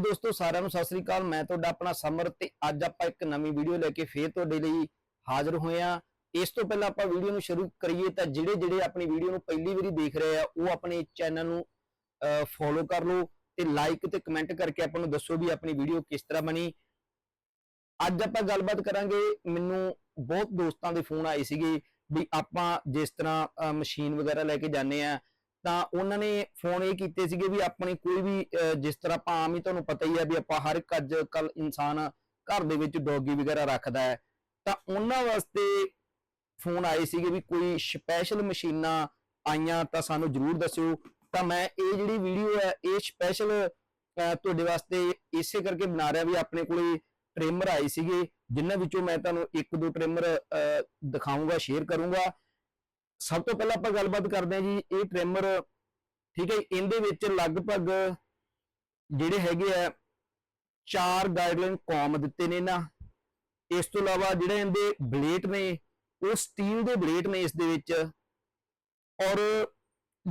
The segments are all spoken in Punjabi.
ਦੋਸਤੋ, ਸਾਰਿਆਂ ਨੂੰ ਸਤਿ ਸ੍ਰੀ ਅਕਾਲ। ਮੈਂ ਤੁਹਾਡਾ ਆਪਣਾ ਸਮਰ ਤੇ ਅੱਜ ਆਪਾਂ ਇੱਕ ਨਵੀਂ ਵੀਡੀਓ ਲੈ ਕੇ ਫੇਰ ਤੁਹਾਡੇ ਲਈ ਹਾਜ਼ਰ ਹੋਏ ਆ ਇਸ ਤੋਂ ਪਹਿਲਾਂ ਆਪਾਂ ਵੀਡੀਓ ਨੂੰ ਸ਼ੁਰੂ ਕਰੀਏ ਤਾਂ ਜਿਹੜੇ ਜਿਹੜੇ ਆਪਣੀ ਵੀਡੀਓ ਨੂੰ ਪਹਿਲੀ ਵਾਰੀ ਦੇਖ ਰਹੇ ਆ, ਉਹ ਆਪਣੇ ਚੈਨਲ ਨੂੰ ਫੋਲੋ ਕਰ ਲਓ ਤੇ ਲਾਈਕ ਤੇ ਕਮੈਂਟ ਕਰਕੇ ਆਪਾਂ ਨੂੰ ਦੱਸੋ ਵੀ ਆਪਣੀ ਵੀਡੀਓ ਕਿਸ ਤਰ੍ਹਾਂ ਬਣੀ। ਅੱਜ ਆਪਾਂ ਗੱਲਬਾਤ ਕਰਾਂਗੇ, ਮੈਨੂੰ ਬਹੁਤ ਦੋਸਤਾਂ ਦੇ ਫੋਨ ਆਏ ਸੀਗੇ ਵੀ ਆਪਾਂ ਜਿਸ ਤਰ੍ਹਾਂ ਮਸ਼ੀਨ ਵਗੈਰਾ ਲੈ ਕੇ ਜਾਂਦੇ ਆ ਤਾਂ ਉਹਨਾਂ ਨੇ ਫੋਨ ਇਹ ਕੀਤੇ ਸੀਗੇ ਵੀ ਆਪਣੀ ਕੋਈ ਵੀ ਜਿਸ ਤਰ੍ਹਾਂ ਆਪਾਂ ਆਮ ਹੀ ਤੁਹਾਨੂੰ ਪਤਾ ਹੀ ਹੈ ਵੀ ਆਪਾਂ ਹਰ ਇੱਕ ਅੱਜ ਕੱਲ ਇਨਸਾਨ ਘਰ ਦੇ ਵਿੱਚ ਡੌਗੀ ਵਗੈਰਾ ਰੱਖਦਾ ਹੈ, ਤਾਂ ਉਹਨਾਂ ਵਾਸਤੇ ਫੋਨ ਆਏ ਸੀਗੇ ਵੀ ਕੋਈ ਸਪੈਸ਼ਲ ਮਸ਼ੀਨਾਂ ਆਈਆਂ ਤਾਂ ਸਾਨੂੰ ਜਰੂਰ ਦੱਸਿਓ। ਤਾਂ ਮੈਂ ਇਹ ਜਿਹੜੀ ਵੀਡੀਓ ਹੈ, ਇਹ ਸਪੈਸ਼ਲ ਤੁਹਾਡੇ ਵਾਸਤੇ ਇਸੇ ਕਰਕੇ ਬਣਾ ਰਿਹਾ ਵੀ ਆਪਣੇ ਕੋਲੇ ਟ੍ਰਿਮਰ ਆਏ ਸੀਗੇ, ਜਿਨ੍ਹਾਂ ਵਿੱਚੋਂ ਮੈਂ ਤੁਹਾਨੂੰ ਇੱਕ ਦੋ ਟ੍ਰਿਮਰ ਦਿਖਾਉਂਗਾ ਸ਼ੇਅਰ ਕਰੂੰਗਾ। ਸਭ ਤੋਂ ਪਹਿਲਾਂ ਆਪਾਂ ਗੱਲਬਾਤ ਕਰਦੇ ਹਾਂ ਜੀ ਇਹ ਟ੍ਰਿਮਰ ਠੀਕ ਹੈ ਇਹਦੇ ਵਿੱਚ ਲਗਭਗ ਜਿਹੜੇ ਹੈਗੇ ਆ ਚਾਰ ਗਾਈਡਲਾਈਨ ਕੌਮ ਦਿੱਤੇ ਨੇ ਨਾ। ਇਸ ਤੋਂ ਇਲਾਵਾ ਜਿਹੜੇ ਇਹਦੇ ਬਲੇਟ ਨੇ ਉਹ ਸਟੀਲ ਦੇ ਬਲੇਟ ਨੇ ਇਸ ਦੇ ਵਿੱਚ। ਔਰ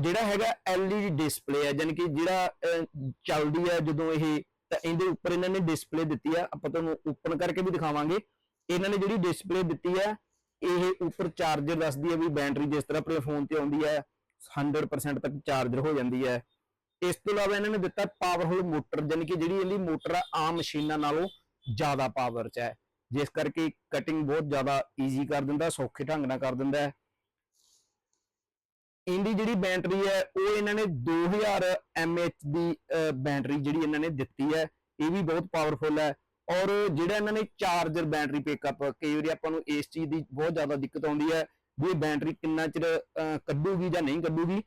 ਜਿਹੜਾ ਹੈਗਾ LED ਡਿਸਪਲੇ ਹੈ ਯਾਨੀ ਕਿ ਜਿਹੜਾ ਅਹ, ਚੱਲਦੀ ਹੈ ਜਦੋਂ ਇਹ ਤਾਂ ਇਹਦੇ ਉੱਪਰ ਇਹਨਾਂ ਨੇ ਡਿਸਪਲੇ ਦਿੱਤੀ ਆ। ਆਪਾਂ ਤੁਹਾਨੂੰ ਓਪਨ ਕਰਕੇ ਵੀ ਦਿਖਾਵਾਂਗੇ। ਇਹਨਾਂ ਨੇ ਜਿਹੜੀ ਡਿਸਪਲੇ ਦਿੱਤੀ ਹੈ ਇਹ ਉੱਪਰ ਚਾਰਜਰ ਦੱਸਦੀ ਹੈ ਵੀ ਬੈਟਰੀ ਜਿਸ ਤਰ੍ਹਾਂ ਆਪਣੇ ਫੋਨ ਤੇ ਆਉਂਦੀ ਹੈ 100% ਤੱਕ ਚਾਰਜਰ ਹੋ ਜਾਂਦੀ ਹੈ। ਇਸ ਤੋਂ ਇਲਾਵਾ ਇਹਨਾਂ ਨੇ ਦਿੱਤਾ ਪਾਵਰਫੁਲ ਮੋਟਰ ਯਾਨੀ ਕਿ ਜਿਹੜੀ ਇਹਦੀ ਮੋਟਰ ਆ ਆਮ ਮਸ਼ੀਨਾਂ ਨਾਲੋਂ ਜ਼ਿਆਦਾ ਪਾਵਰ 'ਚ ਹੈ। ਜਿਸ ਕਰਕੇ ਕਟਿੰਗ ਬਹੁਤ ਜ਼ਿਆਦਾ ਈਜ਼ੀ ਕਰ ਦਿੰਦਾ ਸੌਖੇ ਢੰਗ ਨਾਲ ਕਰ ਦਿੰਦਾ ਹੈ। ਇਹਦੀ ਜਿਹੜੀ ਬੈਟਰੀ ਹੈ ਉਹ ਇਹਨਾਂ ਨੇ 2000 mAh ਦੀ ਅਹ, ਬੈਟਰੀ ਜਿਹੜੀ ਇਹਨਾਂ ਨੇ ਦਿੱਤੀ ਹੈ ਇਹ ਵੀ ਬਹੁਤ ਪਾਵਰਫੁਲ ਹੈ। ਔਰ ਜਿਹੜਾ ਇਹਨਾਂ ਨੇ ਚਾਰਜਰ ਬੈਟਰੀ ਪਿਕਅਪ ਕਈ ਵਾਰੀ ਆਪਾਂ ਨੂੰ ਇਸ ਚੀਜ਼ ਦੀ ਬਹੁਤ ਜ਼ਿਆਦਾ ਦਿੱਕਤ ਆਉਂਦੀ ਹੈ ਵੀ ਇਹ ਬੈਟਰੀ ਕਿੰਨਾ ਚਿਰ ਕੱਢੂਗੀ ਜਾਂ ਨਹੀਂ ਕੱਢੂਗੀ।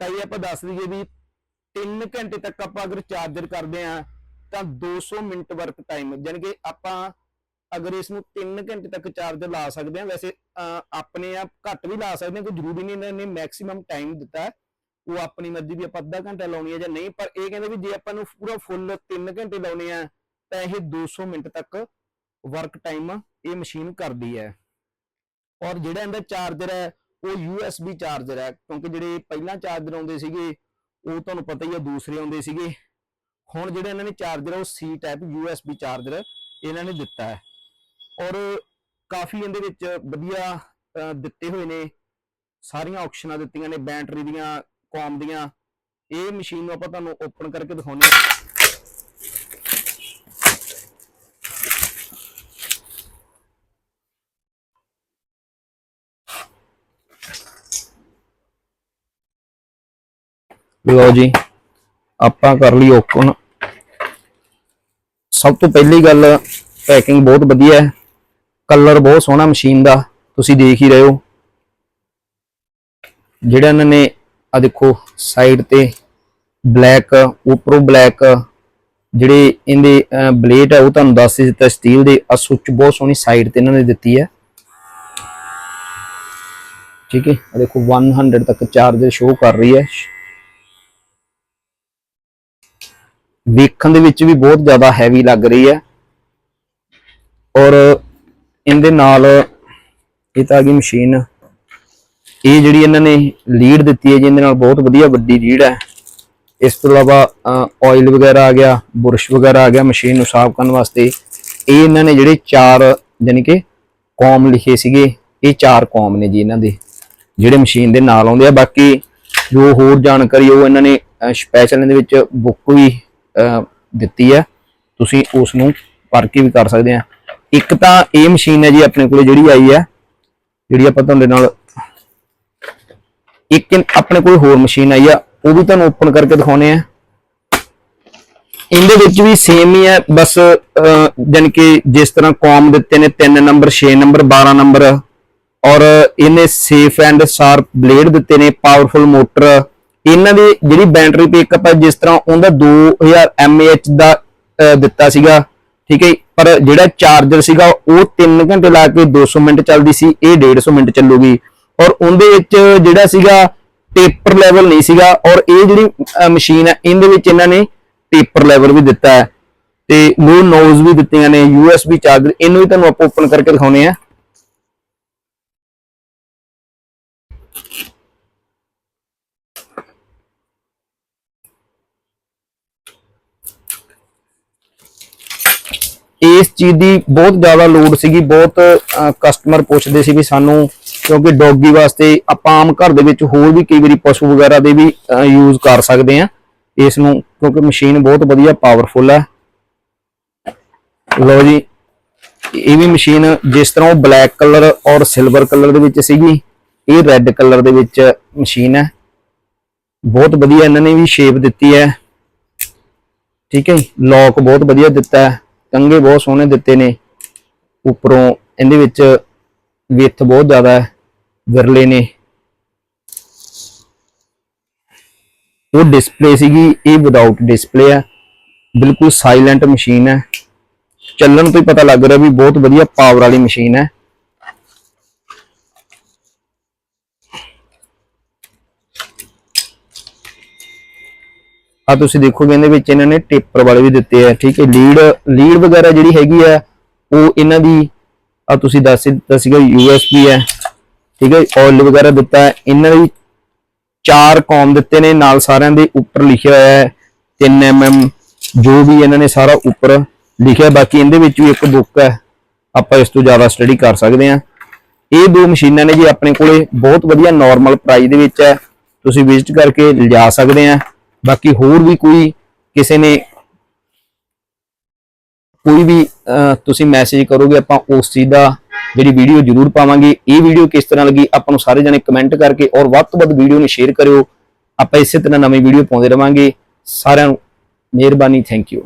ਤਾਂ ਇਹ ਆਪਾਂ ਦੱਸ ਦਈਏ ਵੀ 3 ਘੰਟੇ ਤੱਕ ਆਪਾਂ ਅਗਰ ਚਾਰਜਰ ਕਰਦੇ ਆ ਤਾਂ 200 ਮਿੰਟ ਵਰਕ ਟਾਈਮ ਯਾਨੀ ਕਿ ਆਪਾਂ ਅਗਰ ਇਸ ਨੂੰ 3 ਘੰਟੇ ਤੱਕ ਚਾਰਜਰ ਲਾ ਸਕਦੇ ਆ ਵੈਸੇ ਆਪਣੇ ਆਪ ਘੱਟ ਵੀ ਲਾ ਸਕਦੇ ਆ ਕੋਈ ਜ਼ਰੂਰੀ ਨਹੀਂ ਇਹਨਾਂ ਨੇ ਮੈਕਸਿਮਮ ਟਾਈਮ ਦਿੱਤਾ ਉਹ ਆਪਣੀ ਮਰਜ਼ੀ ਵੀ ਆਪਾਂ ਅੱਧਾ ਘੰਟਾ ਲਾਉਣੀ ਹੈ ਜਾਂ ਨਹੀਂ, ਪਰ ਇਹ ਕਹਿੰਦੇ ਵੀ ਜੇ ਆਪਾਂ ਨੂੰ ਪੂਰਾ ਫੁੱਲ 3 ਘੰਟੇ ਲਾਉਣੇ ਆ ਤਾਂ ਇਹ 200 ਮਿੰਟ ਤੱਕ ਵਰਕ ਟਾਈਮ ਇਹ ਮਸ਼ੀਨ ਕਰਦੀ ਹੈ। ਔਰ ਜਿਹੜਾ ਇਹਦਾ ਚਾਰਜਰ ਹੈ, ਉਹ USB ਚਾਰਜਰ ਹੈ, ਕਿਉਂਕਿ ਜਿਹੜੇ ਪਹਿਲਾਂ ਚਾਰਜਰ ਆਉਂਦੇ ਸੀਗੇ, ਉਹ ਤੁਹਾਨੂੰ ਪਤਾ ਹੀ ਹੈ ਦੂਸਰੇ ਆਉਂਦੇ ਸੀਗੇ। ਹੁਣ ਜਿਹੜਾ ਇਹਨਾਂ ਨੇ ਚਾਰਜਰ ਉਹ C ਟਾਈਪ USB ਚਾਰਜਰ ਇਹਨਾਂ ਨੇ ਦਿੱਤਾ ਹੈ। ਔਰ ਕਾਫੀ ਇਹਦੇ ਵਿੱਚ ਵਧੀਆ ਦਿੱਤੇ ਹੋਏ ਨੇ। ਸਾਰੀਆਂ ਆਪਸ਼ਨਾਂ ਦਿੱਤੀਆਂ ਨੇ ਬੈਟਰੀ ਦੀਆਂ ਕੌਮ ਦੀਆਂ। ਇਹ ਮਸ਼ੀਨ ਨੂੰ ਆਪਾਂ ਤੁਹਾਨੂੰ ਓਪਨ ਕਰਕੇ ਦਿਖਾਉਂਦੇ ਹਾਂ। ਲਓ ਜੀ, ਆਪਾਂ ਕਰ ਲਈ ਓਪਨ। ਸਭ ਤੋਂ ਪਹਿਲੀ ਗੱਲ, ਪੈਕਿੰਗ ਬਹੁਤ ਵਧੀਆ ਹੈ। ਕਲਰ ਬਹੁਤ ਸੋਹਣਾ ਮਸ਼ੀਨ ਦਾ, ਤੁਸੀਂ ਦੇਖ ਹੀ ਰਹੇ ਹੋ। ਜਿਹੜਾ ਇਹਨਾਂ ਨੇ ਆ ਦੇਖੋ ਸਾਈਡ ਤੇ ਬਲੈਕ ਉੱਪਰੋਂ ਬਲੈਕ ਜਿਹੜੇ ਇਹਦੇ ਬਲੇਡ ਹੈ ਉਹ ਤੁਹਾਨੂੰ ਦੱਸ ਦਿੱਤਾ ਸਟੀਲ ਦੇ ਆ ਸੁੱਚ ਬਹੁਤ ਸੋਹਣੀ ਸਾਈਡ ਤੇ ਇਹਨਾਂ ਨੇ ਦਿੱਤੀ ਹੈ। ਠੀਕ ਹੈ ਆ ਦੇਖੋ 100 ਤੱਕ ਚਾਰਜਰ ਸ਼ੋ ਕਰ ਰਹੀ ਹੈ। ਵੇਖਣ ਦੇ ਵਿੱਚ ਵੀ ਬਹੁਤ ਜ਼ਿਆਦਾ ਹੈਵੀ ਲੱਗ ਰਹੀ ਹੈ। ਔਰ ਇਹਦੇ ਨਾਲ ਇਹ ਤਾਂ ਆ ਗਈ ਮਸ਼ੀਨ ਇਹ ਜਿਹੜੀ ਇਹਨਾਂ ਨੇ ਲੀਡ ਦਿੱਤੀ ਹੈ ਜਿਹਦੇ ਨਾਲ ਬਹੁਤ ਵਧੀਆ ਵੱਡੀ ਲੀਡ ਹੈ। ਇਸ ਤੋਂ ਇਲਾਵਾ ਆਇਲ ਵਗੈਰਾ ਆ ਗਿਆ, ਬੁਰਸ਼ ਵਗੈਰਾ ਆ ਗਿਆ ਮਸ਼ੀਨ ਨੂੰ ਸਾਫ਼ ਕਰਨ ਵਾਸਤੇ। ਇਹ ਇਹਨਾਂ ਨੇ ਜਿਹੜੇ ਚਾਰ ਯਾਨੀ ਕਿ ਕੌਮ ਲਿਖੇ ਸੀਗੇ, ਇਹ ਚਾਰ ਕੌਮ ਨੇ ਜੀ ਇਹਨਾਂ ਦੇ, ਜਿਹੜੇ ਮਸ਼ੀਨ ਦੇ ਨਾਲ ਆਉਂਦੇ ਆ। ਬਾਕੀ ਜੋ ਹੋਰ ਜਾਣਕਾਰੀ ਉਹ ਇਹਨਾਂ ਨੇ ਸਪੈਸ਼ਲ ਦੇ ਵਿੱਚ ਬੁੱਕ ਵੀ ਦਿੱਤੀ ਹੈ। ਤੁਸੀਂ ਉਸ ਨੂੰ ਪੜ੍ਹ ਕੇ ਵੀ ਕਰ ਸਕਦੇ ਆ। ਇੱਕ ਤਾਂ ਇਹ ਮਸ਼ੀਨ ਹੈ ਜੀ ਆਪਣੇ ਕੋਲੇ ਜਿਹੜੀ ਆਈ ਹੈ ਜਿਹੜੀ ਆਪਾਂ ਤੁਹਾਡੇ ਨਾਲ ਇੱਕ ਆਪਣੇ ਕੋਲ ਹੋਰ ਮਸ਼ੀਨ ਆਈ ਆ ਉਹ ਵੀ ਤੁਹਾਨੂੰ ਓਪਨ ਕਰਕੇ ਦਿਖਾਉਣੇ ਆ। ਇਹਦੇ ਵਿੱਚ ਵੀ ਸੇਮ ਹੀ ਹੈ ਬਸ ਅਹ, ਜਾਣੀ ਕਿ ਜਿਸ ਤਰ੍ਹਾਂ ਕੌਮ ਦਿੱਤੇ ਨੇ 3 ਨੰਬਰ 6 ਨੰਬਰ 12 ਨੰਬਰ ਔਰ ਇਹਨੇ ਸੇਫ ਐਂਡ ਸ਼ਾਰਪ ਬਲੇਡ ਦਿੱਤੇ ਨੇ ਪਾਵਰਫੁਲ ਮੋਟਰ ਇਹਨਾਂ ਦੀ ਜਿਹੜੀ ਬੈਟਰੀ ਪਿਕਅਪ ਹੈ ਜਿਸ ਤਰ੍ਹਾਂ ਉਹਦਾ 2000 mAh ਦਾ ਦਿੱਤਾ ਸੀਗਾ, ਠੀਕ ਹੈ ਪਰ ਜਿਹੜਾ ਚਾਰਜਰ ਸੀਗਾ, ਉਹ 3 ਘੰਟੇ ਲਾ ਕੇ 200 ਮਿੰਟ ਚੱਲਦੀ ਸੀ, ਇਹ 150 ਮਿੰਟ ਚੱਲੂਗੀ। ਔਰ ਉਹਦੇ ਵਿੱਚ ਜਿਹੜਾ ਸੀਗਾ ਟੇਪਰ ਲੈਵਲ ਨਹੀਂ ਸੀਗਾ, ਔਰ ਇਹ ਜਿਹੜੀ ਮਸ਼ੀਨ ਹੈ ਇਹਦੇ ਵਿੱਚ ਇਹਨਾਂ ਨੇ ਟੇਪਰ ਲੈਵਲ ਵੀ ਦਿੱਤਾ ਹੈ। ਤੇ ਲੋ ਨੋਜ਼ ਵੀ ਦਿੱਤੀਆਂ ਨੇ USB ਚਾਰਜਰ ਇਹਨੂੰ ਵੀ ਤੁਹਾਨੂੰ ਆਪਾਂ ਓਪਨ ਕਰਕੇ ਦਿਖਾਉਣੇ ਆ ਇਸ ਚੀਜ਼ ਦੀ ਬਹੁਤ ਜ਼ਿਆਦਾ ਲੋੜ ਸੀਗੀ, ਬਹੁਤ ਕਸਟਮਰ ਪੁੱਛਦੇ ਸੀ ਵੀ ਸਾਨੂੰ, ਕਿਉਂਕਿ ਡੌਗੀ ਵਾਸਤੇ ਆਪਾਂ ਆਮ ਘਰ ਦੇ ਵਿੱਚ ਹੋਰ ਵੀ ਕਈ ਵਾਰੀ ਪਸ਼ੂ ਵਗੈਰਾ ਦੇ ਵੀ ਯੂਜ਼ ਕਰ ਸਕਦੇ ਆ ਇਸ ਨੂੰ, ਕਿਉਂਕਿ ਮਸ਼ੀਨ ਬਹੁਤ ਵਧੀਆ ਪਾਵਰਫੁਲ ਹੈ ਲਓ ਜੀ, ਇਹ ਵੀ ਮਸ਼ੀਨ ਜਿਸ ਤਰ੍ਹਾਂ ਉਹ ਬਲੈਕ ਕਲਰ ਔਰ ਸਿਲਵਰ ਕਲਰ ਦੇ ਵਿੱਚ ਸੀਗੀ, ਇਹ ਰੈੱਡ ਕਲਰ ਦੇ ਵਿੱਚ ਮਸ਼ੀਨ ਹੈ ਬਹੁਤ ਵਧੀਆ ਇਹਨਾਂ ਨੇ ਵੀ ਸ਼ੇਪ ਦਿੱਤੀ ਹੈ। ਠੀਕ ਹੈ ਲੌਕ ਬਹੁਤ ਵਧੀਆ ਦਿੱਤਾ ਹੈ। ਕੰਗੇ ਬਹੁਤ ਸੋਹਣੇ ਦਿੱਤੇ ਨੇ। ਉੱਪਰੋਂ ਇਹਦੇ ਵਿੱਚ ਵਿੱਥ ਬਹੁਤ ਜ਼ਿਆਦਾ ਹੈ, ਵਿਰਲੇ ਨੇ। ਉਹ ਡਿਸਪਲੇ ਸੀਗੀ, ਇਹ ਵਿਦਆਊਟ ਡਿਸਪਲੇ ਹੈ ਬਿਲਕੁਲ ਸਾਇਲੈਂਟ ਮਸ਼ੀਨ ਹੈ। ਚੱਲਣ ਤੋਂ ਹੀ ਪਤਾ ਲੱਗ ਰਿਹਾ ਵੀ ਬਹੁਤ ਵਧੀਆ ਪਾਵਰ ਵਾਲੀ ਮਸ਼ੀਨ ਹੈ। ਆ ਤੁਸੀਂ ਦੇਖੋਗੇ ਇਹਦੇ ਵਿੱਚ ਇਹਨਾਂ ਨੇ ਟੇਪਰ ਵਾਲੇ ਵੀ ਦਿੱਤੇ ਆ, ਠੀਕ ਹੈ, ਲੀਡ ਲੀਡ ਵਗੈਰਾ ਜਿਹੜੀ ਹੈਗੀ ਆ, ਉਹ ਇਹਨਾਂ ਦੀ ਆ ਤੁਸੀਂ ਦੱਸ ਹੀ ਦਿੱਤਾ ਸੀਗਾ USB ਹੈ, ਠੀਕ ਹੈ ਆਇਲ ਵਗੈਰਾ ਦਿੱਤਾ ਹੈ ਇਹਨਾਂ ਦੀ ਚਾਰ ਕੌਮ ਦਿੱਤੇ ਨੇ, ਨਾਲ ਸਾਰਿਆਂ ਦੇ ਉੱਪਰ ਲਿਖਿਆ ਹੋਇਆ ਹੈ 3 mm ਜੋ ਵੀ ਇਹਨਾਂ ਨੇ ਸਾਰਾ ਉੱਪਰ ਲਿਖਿਆ, ਬਾਕੀ ਇਹਦੇ ਵਿੱਚ ਵੀ ਇੱਕ ਬੁੱਕ ਹੈ, ਆਪਾਂ ਇਸ ਤੋਂ ਜ਼ਿਆਦਾ ਸਟੱਡੀ ਕਰ ਸਕਦੇ ਹਾਂ। ਇਹ ਦੋ ਮਸ਼ੀਨਾਂ ਨੇ ਜੀ ਆਪਣੇ ਕੋਲੇ, ਬਹੁਤ ਵਧੀਆ ਨਾਰਮਲ ਪ੍ਰਾਈਸ ਦੇ ਵਿੱਚ ਹੈ, ਤੁਸੀਂ ਵਿਜ਼ਿਟ ਕਰਕੇ ਲਿਜਾ ਸਕਦੇ ਆ ਬਾਕੀ ਹੋਰ ਵੀ ਕੋਈ ਕਿਸੇ ਨੇ ਕੋਈ ਵੀ ਤੁਸੀਂ ਮੈਸੇਜ ਕਰੋਗੇ, ਆਪਾਂ ਉਸ ਚੀਜ਼ ਦਾ ਜਿਹੜੀ ਵੀਡੀਓ ਜ਼ਰੂਰ ਪਾਵਾਂਗੇ। ਇਹ ਵੀਡੀਓ ਕਿਸ ਤਰ੍ਹਾਂ ਲੱਗੀ, ਆਪਾਂ ਨੂੰ ਸਾਰੇ ਜਣੇ ਕਮੈਂਟ ਕਰਕੇ ਔਰ ਵੱਧ ਤੋਂ ਵੱਧ ਵੀਡੀਓ ਨੂੰ ਸ਼ੇਅਰ ਕਰਿਓ। ਆਪਾਂ ਇਸੇ ਤਰ੍ਹਾਂ ਨਵੀਂ ਵੀਡੀਓ ਪਾਉਂਦੇ ਰਵਾਂਗੇ। ਸਾਰਿਆਂ ਨੂੰ ਮਿਹਰਬਾਨੀ ਥੈਂਕ ਯੂ